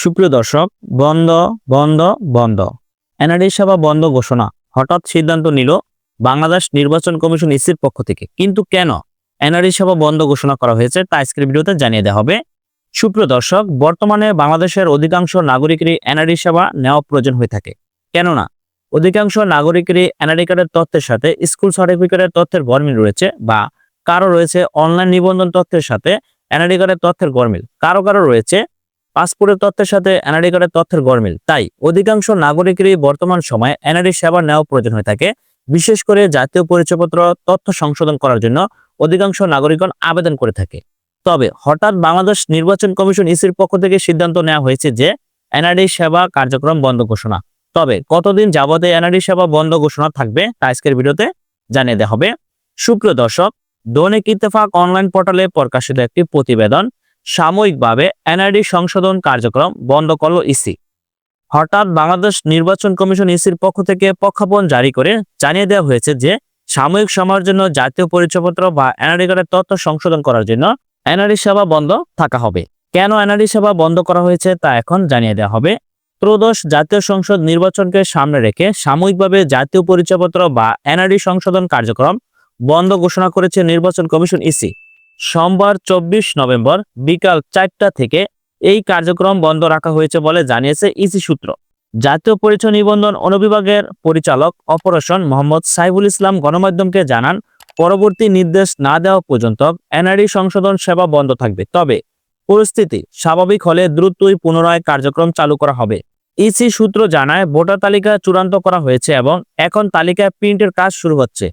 সুপ্রিয় দর্শক, বন্ধ বন্ধ বন্ধ। এনআরডি সেবা বন্ধ ঘোষণা হঠাৎ সিদ্ধান্ত নিল বাংলাদেশ নির্বাচন কমিশন ইসির পক্ষ থেকে। কিন্তু কেন এনআরডি সেবা বন্ধ ঘোষণা করা হয়েছে তা আজকের ভিডিওতে জানিয়ে দেওয়া হবে। সুপ্রিয় দর্শক, বর্তমানে বাংলাদেশের অধিকাংশ নাগরিকেরই এনআরডি সেবা নেওয়া প্রয়োজন হয়ে থাকে। কেননা, অধিকাংশ নাগরিকেরই এনআরডি কার্ডের তথ্যের সাথে, স্কুল সার্টিফিকেটের তথ্যের গরমিল রয়েছে বা কারও রয়েছে অনলাইন নিবন্ধন তথ্যের সাথে এনআরডি কার্ডের তথ্যের গরমিল। কারও কারও রয়েছে পাসপোর্টের তথ্যের সাথে এনআরডি কার্ডের তথ্যের গরমিল তাই অধিকাংশ নাগরিকেরই বর্তমান সময়ে এনআরডি সেবা নেওয়া প্রয়োজন হয়ে থাকে। বিশেষ করে জাতীয় পরিচয়পত্র তথ্য সংশোধন করার জন্য অধিকাংশ নাগরিকগণ আবেদন করে থাকে। তবে হঠাৎ বাংলাদেশ নির্বাচন কমিশন ইসির পক্ষ থেকে সিদ্ধান্ত নেওয়া হয়েছে যে এনআরডি সেবা কার্যক্রম বন্ধ ঘোষণা। তবে কতদিন যাবতে এনআরডি সেবা বন্ধ ঘোষণা থাকবে তা আজকের ভিডিওতে জানিয়ে দেওয়া হবে। সুপ্রিয় দর্শক, দৈনিক ইত্তেফাক অনলাইন পোর্টালে প্রকাশিত একটি প্রতিবেদন সাময়িকভাবে এনআরডি সংশোধন কার্যক্রম বন্ধ করল ইসি। হঠাৎ বাংলাদেশ নির্বাচন কমিশন ইসির পক্ষ থেকে প্রজ্ঞাপন জারি করে জানিয়ে দেওয়া হয়েছে যে, সাময়িক সময়ের জন্য জাতীয় পরিচয়পত্র বা এনআরডি কার্ডের তথ্য সংশোধন করার জন্য এনআরডি সেবা বন্ধ থাকা হবে। কেন এনআরডি সেবা বন্ধ করা হয়েছে তা এখন জানিয়ে দেওয়া হবে। ত্রয়োদশ জাতীয় সংসদ নির্বাচনকে সামনে রেখে সাময়িকভাবে জাতীয় পরিচয়পত্র বা এনআরডি সংশোধন কার্যক্রম বন্ধ ঘোষণা করেছে নির্বাচন কমিশন ইসি। সোমবার চব্বিশ নভেম্বর বিকাল চারটা থেকে এই কার্যক্রম বন্ধ রাখা হয়েছে বলে জানিয়েছে ইসি সূত্র। জাতীয় পরিচয় নিবন্ধন অনুবিভাগের পরিচালক অপারেশন মোহাম্মদ সাইফুল ইসলাম গণমাধ্যমকে জানান, পরবর্তী নির্দেশ না দেওয়া পর্যন্ত এনআরডি সংশোধন সেবা বন্ধ থাকবে। তবে পরিস্থিতি স্বাভাবিক হলে দ্রুতই পুনরায় কার্যক্রম চালু করা হবে। ইসি সূত্র জানায়, ভোটার তালিকা চূড়ান্ত করা হয়েছে এবং এখন তালিকায় প্রিন্টের কাজ শুরু হচ্ছে।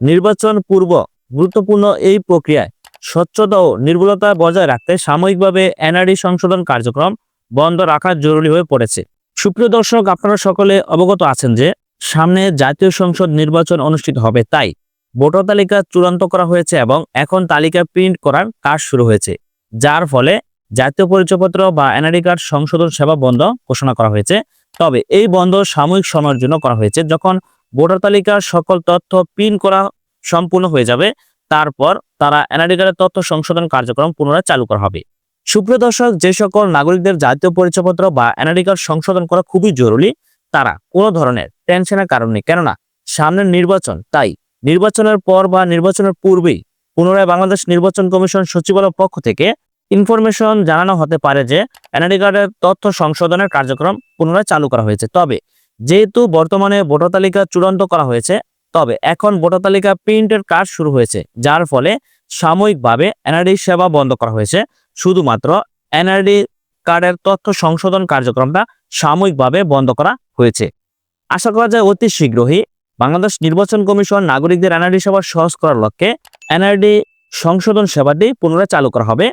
নির্বাচন পূর্ব গুরুত্বপূর্ণ এই প্রক্রিয়ায় স্বচ্ছতা ও নির্ভুলতা বজায় রাখতে সাময়িকভাবে এনআরডি সংশোধন কার্যক্রম বন্ধ রাখা জরুরি হয়ে পড়েছে। সুপ্রিয় দর্শক, আপনারা সকলে অবগত আছেন যে সামনে জাতীয় সংসদ নির্বাচন অনুষ্ঠিত হবে, তাই ভোটার তালিকা চূড়ান্ত করা হয়েছে এবং এখন তালিকা প্রিন্ট করার কাজ শুরু হয়েছে। যার ফলে জাতীয় পরিচয়পত্র বা এনআরডি কার্ড সংশোধন সেবা বন্ধ ঘোষণা করা হয়েছে। তবে এই বন্ধ সাময়িক সময়ের জন্য করা হয়েছে, যখন ভোটার তালিকার সকল তথ্য প্রিন্ট করা সম্পূর্ণ হয়ে যাবে। তারপর তারা কার্ডের তথ্য সংশোধন কার্যক্রম পুনরায় চালু করা হবে। সুপ্রিয় দর্শক, যে সকল নাগরিকদের জাতীয় পরিচয়পত্র বা এনআরডি কার্ড সংশোধন করা খুবই জরুরি, তারা কোনো ধরনের টেনশনের কারণ নেই। কেননা, সামনের নির্বাচন, তাই নির্বাচনের পর বা নির্বাচনের পূর্বেই পুনরায় বাংলাদেশ নির্বাচন কমিশন সচিবালয়ের পক্ষ থেকে ইনফরমেশন জানানো হতে পারে যে এনআরডি কার্ডের তথ্য সংশোধনের কার্যক্রম পুনরায় চালু করা হয়েছে। তবে, যেহেতু বর্তমানে ভোটার তালিকা চূড়ান্ত করা হয়েছে তবে এখন ভোটার তালিকা প্রিন্টের কাজ শুরু হয়েছে, যার ফলে সাময়িকভাবে এনআরডি সেবা বন্ধ করা হয়েছে। শুধুমাত্র এনআরডি কার্ডের তথ্য সংশোধন কার্যক্রমটা সাময়িকভাবে বন্ধ করা হয়েছে। আশা করা যায় অতি শীঘ্রই বাংলাদেশ নির্বাচন কমিশন নাগরিকদের এনআরডি সেবা সহজ করার লক্ষ্যে এনআরডি সংশোধন সেবাটি পুনরায় চালু করা হবে।